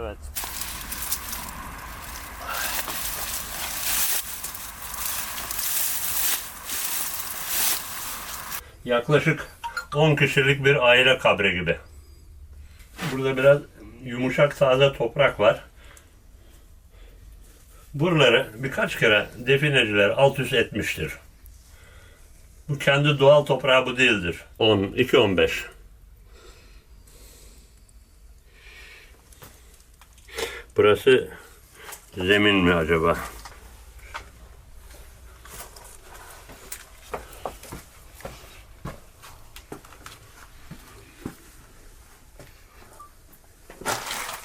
Evet. Yaklaşık 10 kişilik bir aile kabri gibi. Burada biraz yumuşak taze toprak var. Buraları birkaç kere defineciler alt üst etmiştir. Bu kendi doğal toprağı bu değildir. 10, 2, Burası zemin mi acaba?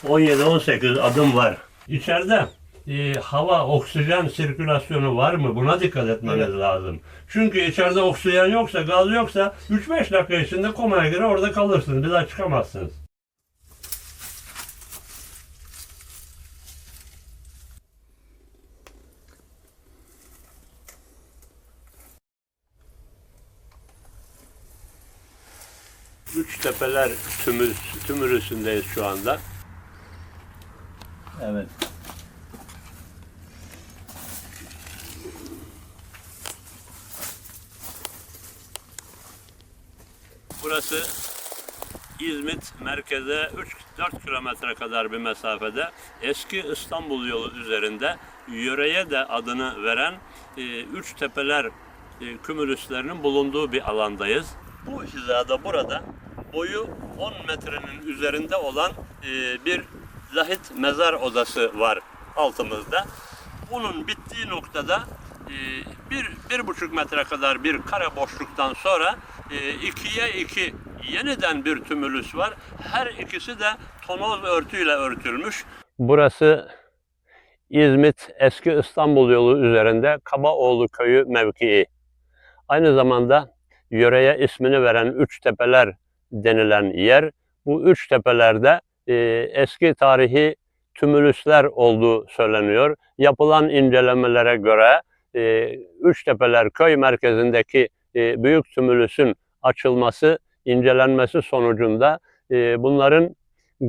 ...17-18 adım var. İçeride e, hava, oksijen sirkülasyonu var mı? Buna dikkat etmeniz lazım. Çünkü içeride oksijen yoksa, gaz yoksa 3-5 dakika içinde komaya girer orada kalırsınız. Bir daha çıkamazsınız. Üç tepeler tümül, tümülüsündeyiz şu anda. Evet. Burası İzmit merkeze 3-4 kilometre kadar bir mesafede eski İstanbul yolu üzerinde yöreye de adını veren e, Üç Tepeler e, kümülüslerinin bulunduğu bir alandayız. Bu hizada burada boyu 10 metrenin üzerinde olan e, bir lahit mezar odası var altımızda. Bunun bittiği noktada e, bir, bir buçuk metre kadar bir kare boşluktan sonra e, ikiye iki yeniden bir tümülüs var. Her ikisi de tonoz örtüyle örtülmüş. Burası İzmit eski İstanbul yolu üzerinde Kabaoğlu köyü mevkii. Aynı zamanda yöreye ismini veren Üç Tepeler denilen yer. Bu Üç Tepeler'de e, eski tarihi tümülüsler olduğu söyleniyor. Yapılan incelemelere göre e, Üçtepeler köy merkezindeki e, büyük tümülüsün açılması, incelenmesi sonucunda e, bunların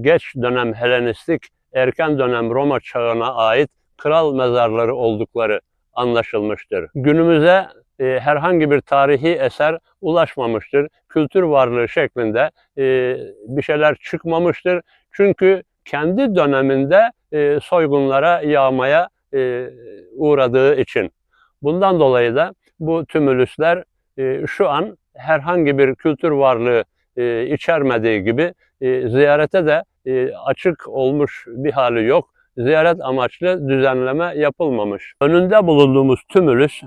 geç dönem Helenistik, erken dönem Roma çağına ait kral mezarları oldukları anlaşılmıştır. Günümüze e, herhangi bir tarihi eser ulaşmamıştır. Kültür varlığı şeklinde e, bir şeyler çıkmamıştır. Çünkü kendi döneminde e, soygunlara, yağmaya e, uğradığı için. Bundan dolayı da bu tümülüsler e, şu an herhangi bir kültür varlığı e, içermediği gibi e, ziyarete de e, açık olmuş bir hali yok. Ziyaret amaçlı düzenleme yapılmamış. Önünde bulunduğumuz tümülüs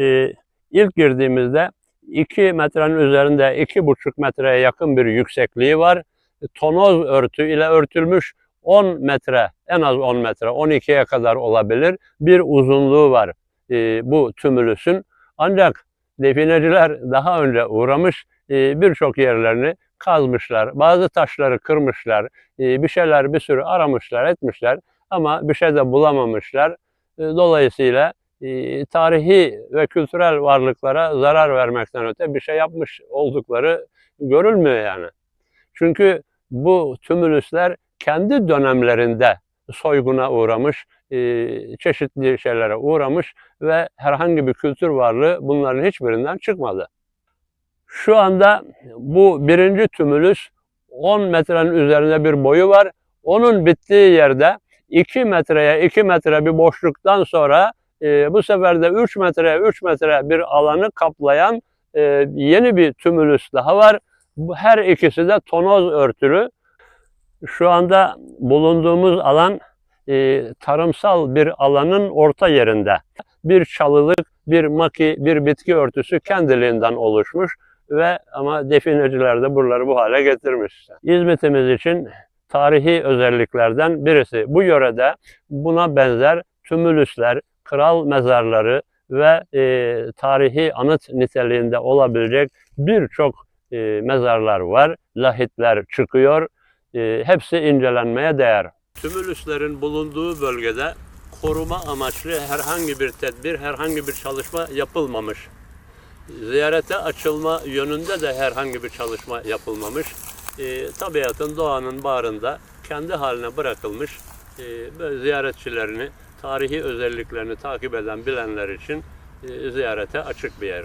e, ilk girdiğimizde 2 metrenin üzerinde 2,5 metreye yakın bir yüksekliği var. Tonoz örtü ile örtülmüş 10 metre, en az 10 metre, 12'ye kadar olabilir bir uzunluğu var e, bu tümülüsün. Ancak defineciler daha önce uğramış e, birçok yerlerini kazmışlar. Bazı taşları kırmışlar. e, bir şeyler bir sürü aramışlar, etmişler ama bir şey de bulamamışlar. E, dolayısıyla tarihi ve kültürel varlıklara zarar vermekten öte bir şey yapmış oldukları görülmüyor yani. Çünkü bu tümülüsler kendi dönemlerinde soyguna uğramış, e, çeşitli şeylere uğramış ve herhangi bir kültür varlığı bunların hiçbirinden çıkmadı. Şu anda bu birinci tümülüs 10 metrenin üzerinde bir boyu var. Onun bittiği yerde 2 metreye 2 metre bir boşluktan sonra e, bu sefer de 3 metreye 3 metre bir alanı kaplayan e, yeni bir tümülüs daha var. Her ikisi de tonoz örtülü. Şu anda bulunduğumuz alan e, tarımsal bir alanın orta yerinde. Bir çalılık, bir maki, bir bitki örtüsü kendiliğinden oluşmuş ve ama defineciler de buraları bu hale getirmiş. İzmit'imiz için tarihi özelliklerden birisi. Bu yörede buna benzer tümülüsler, kral mezarları ve e, tarihi anıt niteliğinde olabilecek birçok e, mezarlar var. Lahitler çıkıyor. E, hepsi incelenmeye değer. Tümülüslerin bulunduğu bölgede koruma amaçlı herhangi bir tedbir, herhangi bir çalışma yapılmamış. Ziyarete açılma yönünde de herhangi bir çalışma yapılmamış. E, tabiatın, doğanın bağrında kendi haline bırakılmış e, ziyaretçilerini, tarihi özelliklerini takip eden bilenler için e, ziyarete açık bir yer.